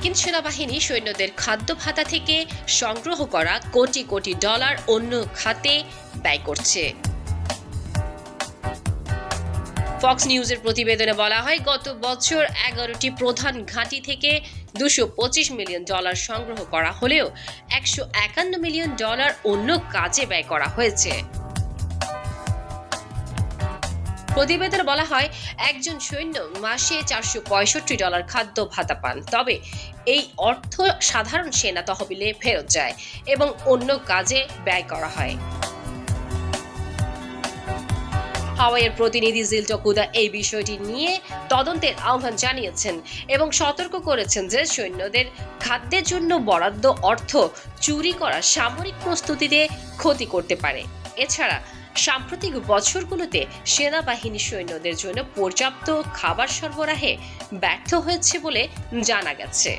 মার্কিন সেনাবাহিনী সৈন্যদের খাদ্য ভাতা থেকে সংগ্রহ করা কোটি কোটি ডলার অন্য খাতে ব্যয় করছে। ফক্স নিউজের প্রতিবেদনে বলা হয়, গত বছর এগারোটি প্রধান ঘাঁটি থেকে দুশো পঁচিশ মিলিয়ন ডলার সংগ্রহ করা হলেও একশো একান্ন মিলিয়ন ডলার অন্য কাজে ব্যয় করা হয়েছে। প্রতিবেদনে বলা হয়, একজন সৈন্য মাসে চারশো পঁয়ষট্টি ডলার খাদ্য ভাতা পান। তবে এই অর্থ সাধারণ সেনা তহবিলে ফেরত যায় এবং অন্য কাজে ব্যয় করা হয়। হাওয়াইয়ের প্রতিনিধি জিল্টো কুদা এই বিষয়টি নিয়ে তদন্তের আহ্বান জানিয়েছেন এবং সতর্ক করেছেন যে সৈন্যদের খাদ্যের জন্য বরাদ্দ অর্থ চুরি করা সামরিক প্রস্তুতিতে ক্ষতি করতে পারে। এছাড়া সাম্প্রতিক বছরগুলোতে সেনাবাহিনী সৈন্যদের জন্য পর্যাপ্ত খাবার সরবরাহে ব্যর্থ হয়েছে বলে জানা গেছে।